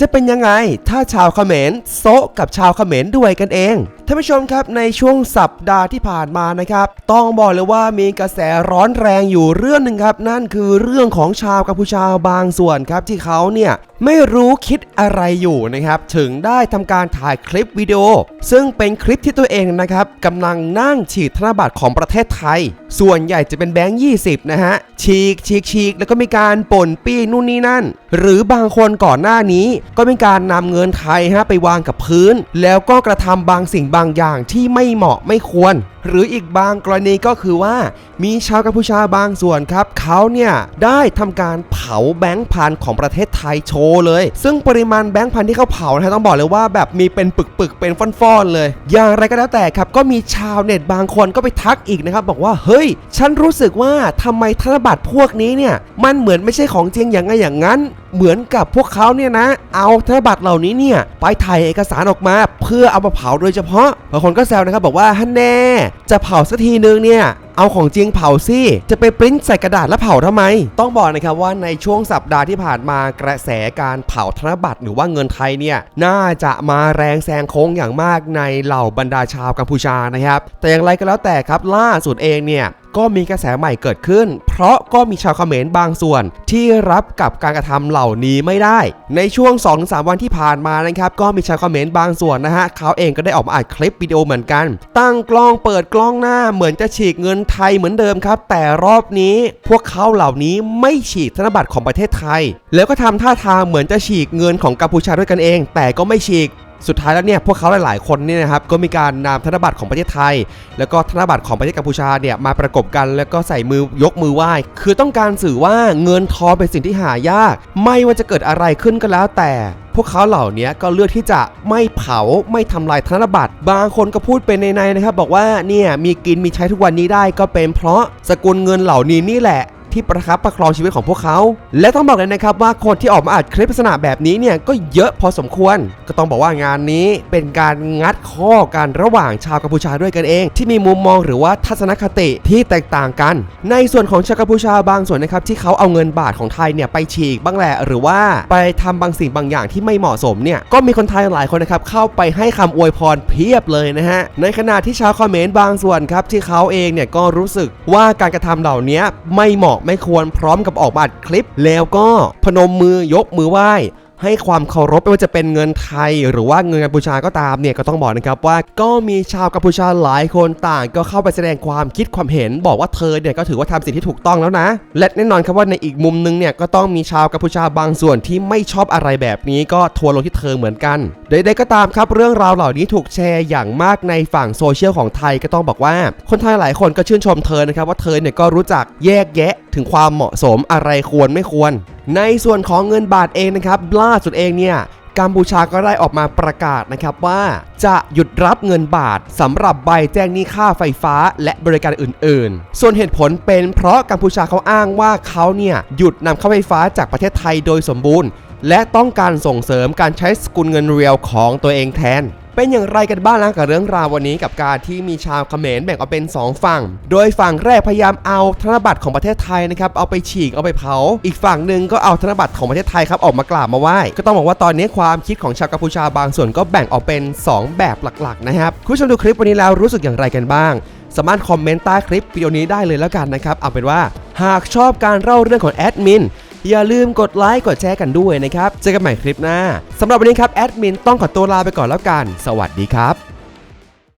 จะเป็นยังไงถ้าชาวเขมรโซะกับชาวเขมรด้วยกันเองท่านผู้ชมครับในช่วงสัปดาห์ที่ผ่านมานะครับ ต้องบอกเลยว่ามีกระแสร้อนแรงอยู่เรื่องหนึ่งครับ นั่นคือเรื่องของชาวกัมพูชาบางส่วนครับที่เขาเนี่ยไม่รู้คิดอะไรอยู่นะครับ ถึงได้ทำการถ่ายคลิปวิดีโอ ซึ่งเป็นคลิปที่ตัวเองนะครับกำลังนั่งฉีดธนบัตรของประเทศไทย ส่วนใหญ่จะเป็นแบงค์20 นะฮะ ฉีกฉีกฉีกแล้วก็มีการป่นปี้นู่นนี่นั่น หรือบางคนก่อนหน้านี้ ก็เป็นการนำเงินไทยฮะไปวางกับพื้น แล้วก็กระทำบางสิ่งบางอย่างที่ไม่เหมาะไม่ควร หรืออีกบางกรณีก็คือว่า มีชาวกัมพูชาบางส่วนครับเขาเนี่ยได้ทำการเผาแบงค์พันของประเทศไทยโชว์เลย ซึ่งปริมาณแบงค์พันที่เขาเผานะฮะต้องบอกเลยว่าแบบมีเป็นปึกๆเป็นฟ่อนๆเลย อย่างไรก็แล้วแต่ครับก็มีชาวเน็ตบางคนก็ไปทักอีกนะครับบอกว่าเฮ้ย ฉันรู้สึกว่าทำไมธนบัตรพวกนี้เนี่ยมันเหมือนไม่ใช่ของจริงอย่างไงอย่างนั้น เหมือนกับพวกเขาเนี่ยนะ เอาธนบัตรเหล่านี้เนี่ยไปถ่ายเอกสารออกมา เพื่อเอามาเผาโดยเฉพาะบางคนก็แซวนะครับบอกว่าฮันแน่จะเผาสักทีนึงเนี่ย เอาของจริงเผาสิจะไปปริ้นใส่กระดาษแล้วเผาทำไม ต้องบอกนะครับว่าในช่วงสัปดาห์ที่ผ่านมากระแสการเผาธนบัตรหรือว่าเงินไทยเนี่ยน่าจะมาแรงแซงโค้งอย่างมากในเหล่าบรรดาชาวกัมพูชานะครับ แต่อย่างไรก็แล้วแต่ครับล่าสุดเองเนี่ยก็มีกระแสใหม่เกิดขึ้น เพราะก็มีชาวเขมรบางส่วนที่รับกับการกระทำเหล่านี้ไม่ได้ ในช่วง 2-3 วันที่ผ่านมานะครับ ก็มีชาวเขมรบางส่วนนะฮะเขาเองก็ได้ออกมาอัดคลิปวิดีโอเหมือนกัน ตั้งกล้องเปิดกล้องหน้าเหมือนจะฉีกเงินไทยเหมือนเดิมครับ แต่รอบนี้พวกเขาเหล่านี้ไม่ฉีกธนบัตรของประเทศไทย แล้วก็ทำท่าทางเหมือนจะฉีกเงินของกัมพูชาด้วยกันเอง แต่ก็ไม่ฉีกสุดท้ายแล้วเนี่ยพวกเขาหลาย ๆ คนเนี่ยนะครับก็มีการนำธนบัตรของประเทศไทย แล้วก็ธนบัตรของประเทศกัมพูชาเนี่ยมาประกบกันแล้วก็ใส่มือยกมือไหว้ คือต้องการสื่อว่าเงินทองเป็นสิ่งที่หายาก ไม่ว่าจะเกิดอะไรขึ้นก็แล้วแต่ พวกเขาเหล่านี้ก็เลือกที่จะไม่เผาไม่ทำลายธนบัตร บางคนก็พูดเป็นในๆนะครับบอกว่าเนี่ยมีกินมีใช้ทุกวันนี้ได้ก็เป็นเพราะสกุลเงินเหล่านี้นี่แหละ ที่ประคับประคองชีวิตของพวกเขา และต้องบอกเลยนะครับว่าคนที่ออกมาอัดคลิปลักษณะแบบนี้เนี่ยก็เยอะพอสมควร ก็ต้องบอกว่างานนี้เป็นการงัดข้อกันระหว่างชาวกัมพูชาด้วยกันเอง ที่มีมุมมองหรือว่าทัศนคติที่แตกต่างกัน ในส่วนของชาวกัมพูชาบางส่วนนะครับที่เขาเอาเงินบาทของไทยเนี่ยไปฉีกบ้างแหละหรือว่าไปทำบางสิ่งบางอย่างที่ไม่เหมาะสมเนี่ยก็มีคนไทยหลายคนนะครับเข้าไปให้คำอวยพรเพียบเลยนะฮะในขณะที่ชาวคอมเมนต์บางส่วนครับที่เขาเองเนี่ยก็รู้สึกว่าการกระทำเหล่านี้ไม่เหมาะไม่ควรพร้อมกับออกมาอัดคลิป แล้วก็พนมมือยกมือไหว้ให้ความเคารพไม่ว่าจะเป็นเงินไทย หรือว่าเงินกัมพูชาก็ตามเนี่ยก็ต้องบอกนะครับว่าก็มีชาวกัมพูชาหลายคนต่างก็เข้าไปแสดงความคิดความเห็น บอกว่าเธอเนี่ยก็ถือว่าทำสิ่งที่ถูกต้องแล้วนะ และแน่นอนครับว่าในอีกมุมนึงเนี่ยก็ต้องมีชาวกัมพูชาบางส่วนที่ไม่ชอบอะไรแบบนี้ก็ทัวลงที่เธอเหมือนกันใดๆก็ตามครับเรื่องราวเหล่านี้ถูกแชร์อย่างมากในฝั่งโซเชียลของไทยก็ต้องบอกว่า คนไทยหลายคนก็ชื่นชมเธอนะครับว่าเธอเนี่ยก็รู้จักแยกแยะ ถึงความเหมาะสมอะไรควรไม่ควร ในส่วนของเงินบาทเองนะครับล่าสุดเองเนี่ยกัมพูชาก็ได้ออกมาประกาศนะครับว่าจะหยุดรับเงินบาทสำหรับใบแจ้งหนี้ค่าไฟฟ้าและบริการอื่น ๆ ส่วนเหตุผลเป็นเพราะกัมพูชาเขาอ้างว่าเขาเนี่ยหยุดนำเข้าไฟฟ้าจากประเทศไทยโดยสมบูรณ์ และต้องการส่งเสริมการใช้สกุลเงินเรียลของตัวเองแทน เป็นอย่างไรกันบ้างนะกับเรื่องราววันนี้กับการที่มีชาวเขมรแบ่งออกเป็น 2 ฝั่ง โดยฝั่งแรกพยายามเอาธนบัตรของประเทศไทยนะครับเอาไปฉีกเอาไปเผา อีกฝั่งหนึ่งก็เอาธนบัตรของประเทศไทยครับออกมากราบมาไหว้ก็ต้องบอกว่าตอนนี้ความคิดของชาวกัมพูชาบางส่วนก็แบ่งออกเป็น 2 แบบหลักๆนะครับคุณผู้ชมดูคลิปวันนี้แล้วรู้สึกอย่างไรกันบ้าง สามารถคอมเมนต์ใต้คลิปวิดีโอนี้ได้เลยแล้วกันนะครับเอาเป็นว่า หากชอบการเล่าเรื่องของแอดมิน อย่าลืมกดไลค์กดแชร์กันด้วยนะครับ เจอกันใหม่คลิปหน้าสำหรับวันนี้ครับแอดมินต้องขอตัวลาไปก่อนแล้วกัน สวัสดีครับ